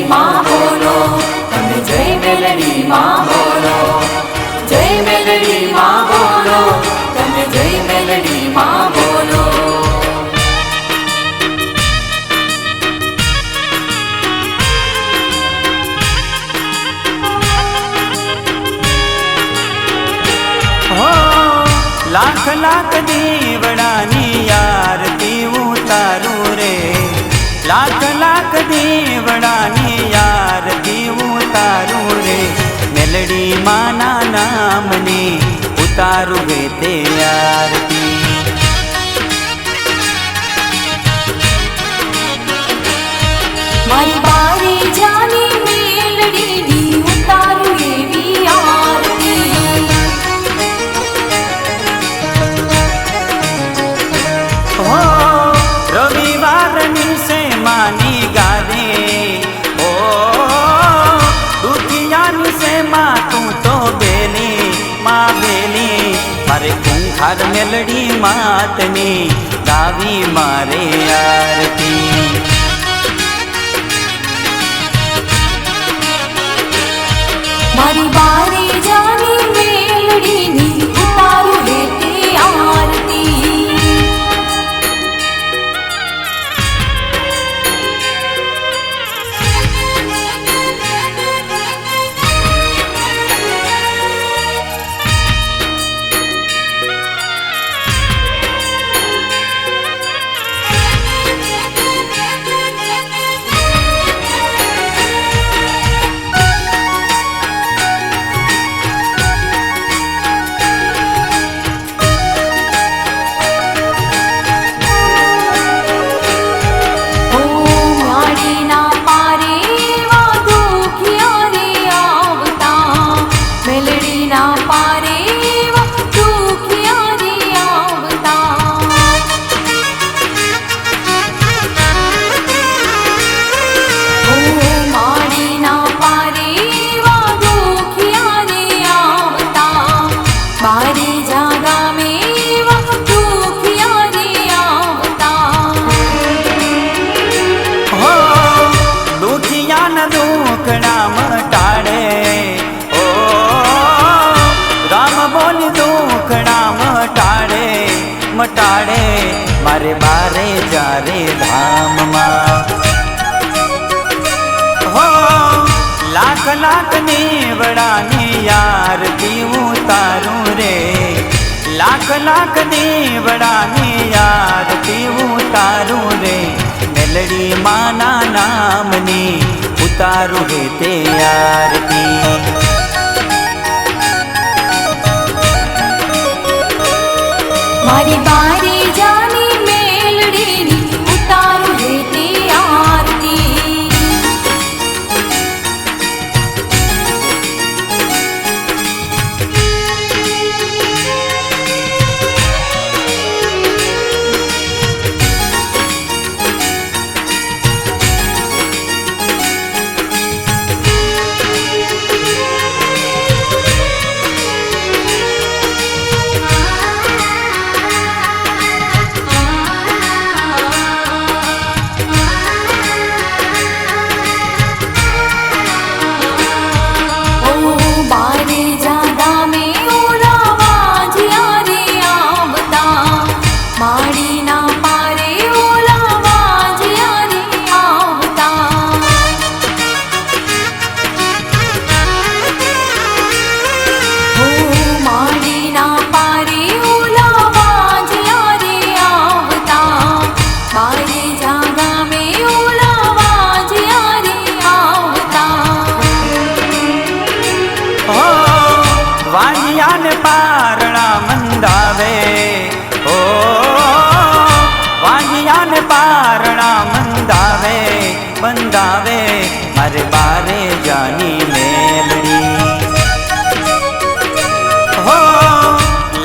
મેલડી માં બોલો તમે જય મેલડી માં બોલો જય મેલડી માં બોલો તમે જય મેલડી માં બોલો લાખ લાખ દી લાખ લાખ દેવડાને યાર દેવું તારું રે. મેલડી માના નામની ઉતારું રે તે આરતી. મારી બારી જાની માતની ગાવી મારે આરતી મટાડે, મારે બારે જારે ધામમાં. હો, લાખ લાખ દેવડાની પીવું તારું રે. લાખ લાખ દેવડાની પીવું તારું રે. મેલડી માના નામની ઉતારું રે તે આરતી. મારી બારી ઓ વાણિયાને પારણા મંદાવે. ઓ વાણિયાને પારણા મંદાવે બંધાવે મારે બારે જાની મેલડી. હો,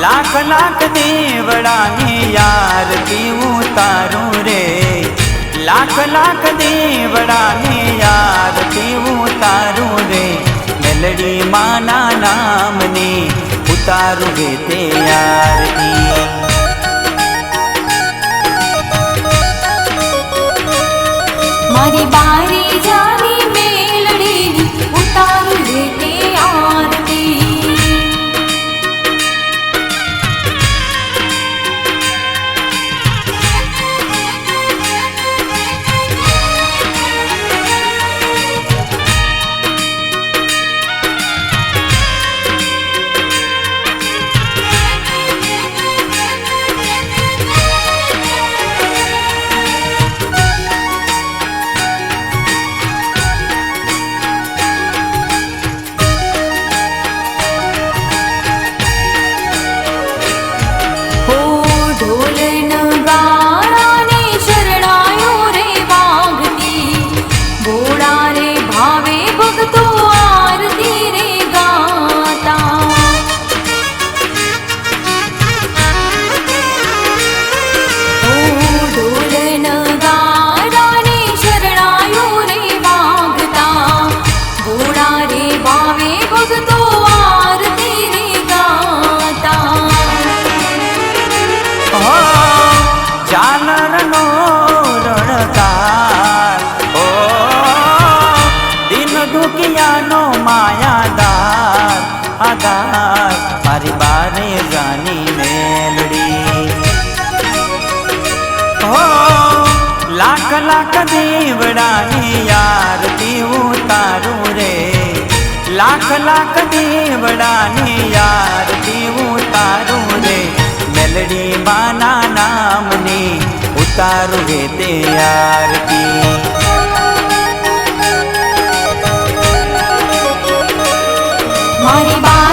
લાખ લાખ દેવડાની યાર પીવું તારું રે. લાખ લાખ દેવડાની યાર પીવું તારું રે. માના નામને ઉતારું ગે તે આરતી. મારી બારી જાની લાખ યાર યારતી તારું રે. લાખ લાખ દેવડાની યારતી તારું રે. મેલડી માના નામની ઉતારું રે તે આરતી. મારી બા